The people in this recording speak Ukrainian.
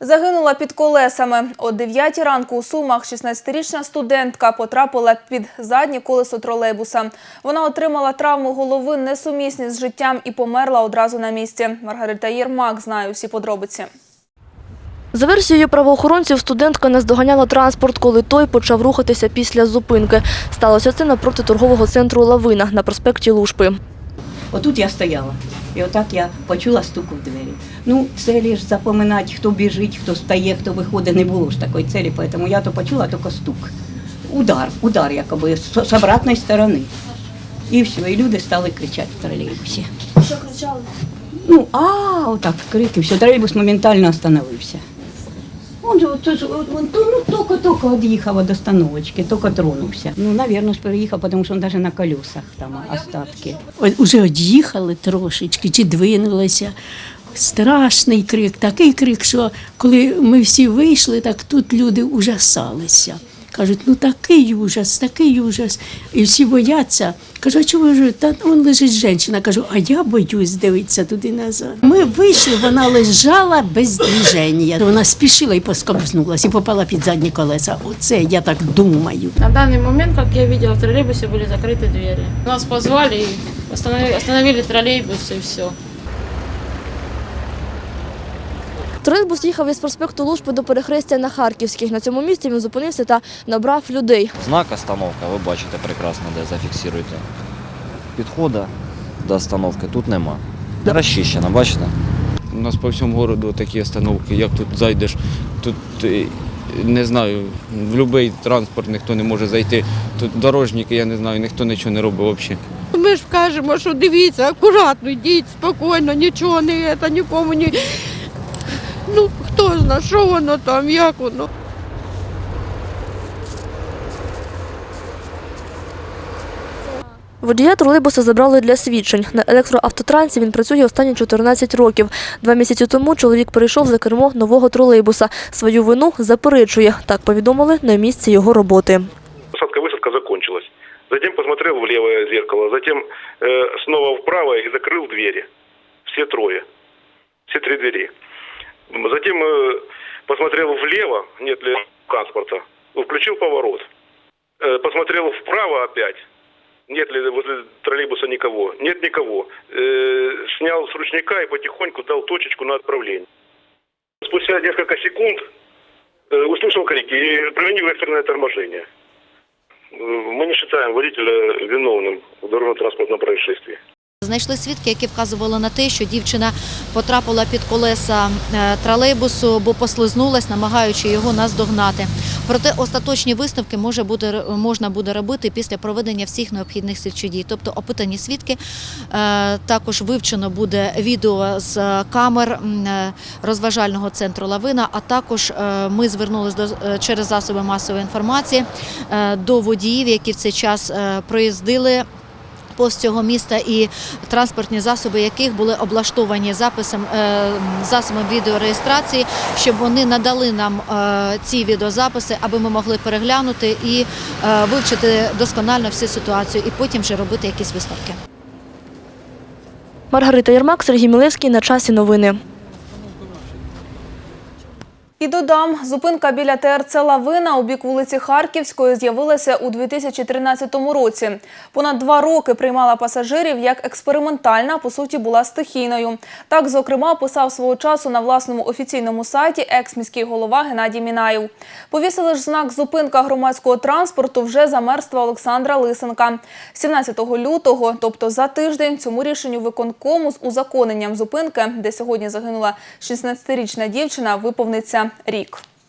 Загинула під колесами. О 9 ранку у Сумах 16-річна студентка потрапила під заднє колесо тролейбуса. Вона отримала травму голови несумісні з життям і померла одразу на місці. Маргарита Єрмак знає усі подробиці. За версією правоохоронців, студентка наздоганяла транспорт, коли той почав рухатися після зупинки. Сталося це напроти торгового центру «Лавина» на проспекті Лушпи. Отут я стояла. І отак я почула стук у двері. Ну, целі ж запоминати, хто біжить, хто стає, хто виходить, не було ж такої целі, тому я то почула тільки стук. Удар, удар якоби з, з обратної сторони. І все, і люди стали кричати в тролейбусі. Що кричали? Ну, а, отак крики, все, тролейбус моментально остановився. Он же, от, от, от, от, ну, тільки-тільки від'їхав від остановочки, только тронулся. Ну, навірно, ж переїхав, тому що он навіть на колесах там остатки. От Уже од'їхали трошечки чи двинулися. Страшний крик, такий крик, що коли ми всі вийшли, так тут люди ужасалися. Кажуть, ну такий ужас, такий ужас. І всі бояться. Кажу, а чого ви ж? Та вон лежить жінка. Кажу, а я боюсь дивитися туди назад. Ми вийшли, вона лежала без движення. Вона спішила і поскользнулася, і попала під задні колеса. Оце я так думаю. На данный момент, как я видела, в троллейбусе были закрыты двери. Нас позвали и остановили, остановили троллейбус и все. Тролейбус їхав із проспекту Лушпи до перехрестя на Харківській. На цьому місці він зупинився та набрав людей. Знак остановка, ви бачите прекрасно, де зафіксируєте. Підходу до остановки тут нема. Розчищено, бачите? У нас по всьому городу такі остановки. Як тут зайдеш, тут е, не знаю, в будь-який транспорт ніхто не може зайти. Тут дорожники, я не знаю, ніхто нічого не робить взагалі. Ми ж кажемо, що дивіться, акуратно, йдіть спокійно, нічого не це, нікому не. Ну, хто знає, що воно там, як воно. Водія тролейбуса забрали для свідчень. На електроавтотрансі він працює останні 14 років. Два місяці тому чоловік перейшов за кермо нового тролейбуса. Свою вину заперечує. Так повідомили на місці його роботи. Посадка-высадка закончилась. Затем посмотрел в левое зеркало, затем э, снова в правое и закрыл двери. Все трое. Все три двери. Затем э, посмотрел влево, нет ли транспорта. Включил поворот. Э, посмотрел вправо опять. Нет ли возле троллейбуса никого? Нет никого. Э, снял с ручника и потихоньку дал точечку на отправление. Спустя несколько секунд услышал крики и применил экстренное торможение. Мы не считаем водителя виновным в дорожно-транспортном происшествии. Знайшли свідки, які вказували на те, що дівчина потрапила під колеса е, тролейбусу, бо послизнулась, намагаючи його наздогнати. Проте остаточні висновки може буде, можна буде робити після проведення всіх необхідних слідчодій. Тобто опитані свідки, е, також вивчено буде відео з камер е, розважального центру Лавина, а також е, ми звернулися до, е, через засоби масової інформації е, до водіїв, які в цей час е, проїздили повз цього міста і транспортні засоби яких були облаштовані записом е, засобом відеореєстрації, щоб вони надали нам е, ці відеозаписи, аби ми могли переглянути і е, вивчити досконально всю ситуацію, і потім вже робити якісь висновки. Маргарита Єрмак, Сергій Мілевський. На часі новини. І додам, зупинка біля ТРЦ «Лавина» у бік вулиці Харківської з'явилася у 2013 році. Понад два роки приймала пасажирів як експериментальна, по суті, була стихійною. Так, зокрема, писав свого часу на власному офіційному сайті екс-міський голова Геннадій Мінаєв. Повісили ж знак «Зупинка громадського транспорту» вже за мерства Олександра Лисенка. 17 лютого, тобто за тиждень, цьому рішенню виконкому з узаконенням зупинки, де сьогодні загинула 16-річна дівчина, виповниться рік.